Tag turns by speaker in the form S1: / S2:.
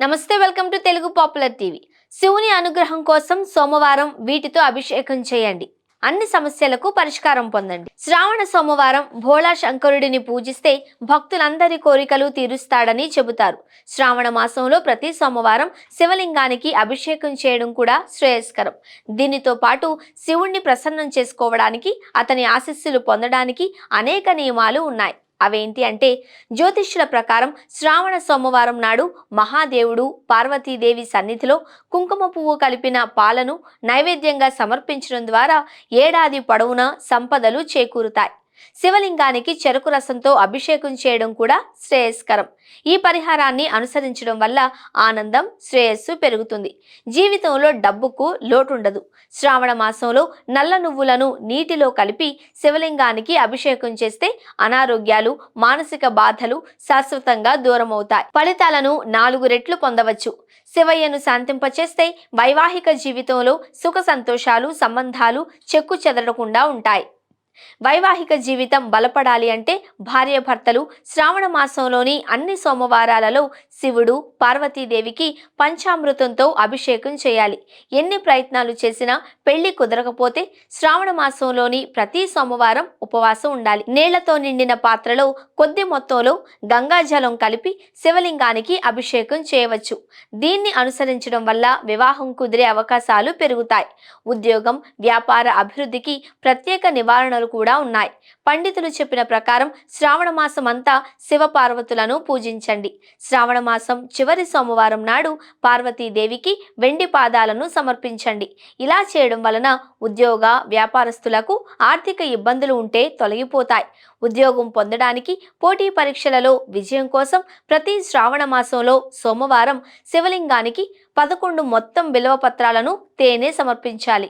S1: నమస్తే welcome to Telugu popular TV. శివుని అనుగ్రహం కోసం సోమవారం వీటితో అభిషేకం చేయండి. అన్ని సమస్యలకు పరిష్కారం పొందండి. శ్రావణ సోమవారం భోళా శంకరుడిని పూజిస్తే భక్తులందరి కోరికలు తీరుస్తాడని చెబుతారు. శ్రావణ మాసంలో ప్రతి సోమవారం శివలింగానికి అభిషేకం చేయడం కూడా శ్రేయస్కరం. దీనితో పాటు శివుణ్ణి ప్రసన్నం చేసుకోవడానికి అతని ఆశస్సులు పొందడానికి అనేక నియమాలు ఉన్నాయి. అవేంటి అంటే జ్యోతిష్యుల ప్రకారం శ్రావణ సోమవారం నాడు మహాదేవుడు పార్వతీదేవి సన్నిధిలో కుంకుమ పువ్వు కలిపిన పాలను నైవేద్యంగా సమర్పించడం ద్వారా ఏడాది పొడవునా సంపదలు చేకూరుతాయి. శివలింగానికి చెరుకు రసంతో అభిషేకం చేయడం కూడా శ్రేయస్కరం. ఈ పరిహారాన్ని అనుసరించడం వల్ల ఆనందం శ్రేయస్సు పెరుగుతుంది. జీవితంలో డబ్బుకు లోటుండదు. శ్రావణ మాసంలో నల్ల నువ్వులను నీటిలో కలిపి శివలింగానికి అభిషేకం చేస్తే అనారోగ్యాలు మానసిక బాధలు శాశ్వతంగా దూరమవుతాయి. ఫలితాలను నాలుగు రెట్లు పొందవచ్చు. శివయ్యను శాంతింపచేస్తే వైవాహిక జీవితంలో సుఖ సంతోషాలు సంబంధాలు చెక్కు చెదరకుండా ఉంటాయి. వైవాహిక జీవితం బలపడాలి అంటే భార్యాభర్తలు శ్రావణ మాసంలోని అన్ని సోమవారాలలో శివుడు పార్వతీదేవికి పంచామృతంతో అభిషేకం చేయాలి. ఎన్ని ప్రయత్నాలు చేసినా పెళ్ళి కుదరకపోతే శ్రావణ మాసంలోని ప్రతి సోమవారం ఉపవాసం ఉండాలి. నీళ్ళతో నిండిన పాత్రలో కొద్ది మొత్తంలో గంగాజలం కలిపి శివలింగానికి అభిషేకం చేయవచ్చు. దీన్ని అనుసరించడం వల్ల వివాహం కుదిరే అవకాశాలు పెరుగుతాయి. ఉద్యోగం వ్యాపార అభివృద్ధికి ప్రత్యేక నివారణలు కూడా ఉన్నాయి. పండితులు చెప్పిన ప్రకారం శ్రావణ మాసం అంతా శివపార్వతులను పూజించండి. శ్రావణ మాసం చివరి సోమవారం నాడు పార్వతీదేవికి వెండి పాదాలను సమర్పించండి. ఇలా చేయడం వలన ఉద్యోగ వ్యాపారస్తులకు ఆర్థిక ఇబ్బందులు ఉంటే తొలగిపోతాయి. ఉద్యోగం పొందడానికి పోటీ పరీక్షలలో విజయం కోసం ప్రతి శ్రావణ మాసంలో సోమవారం శివలింగానికి పదకొండు మొత్తం విలువ పత్రాలను తేనె సమర్పించాలి.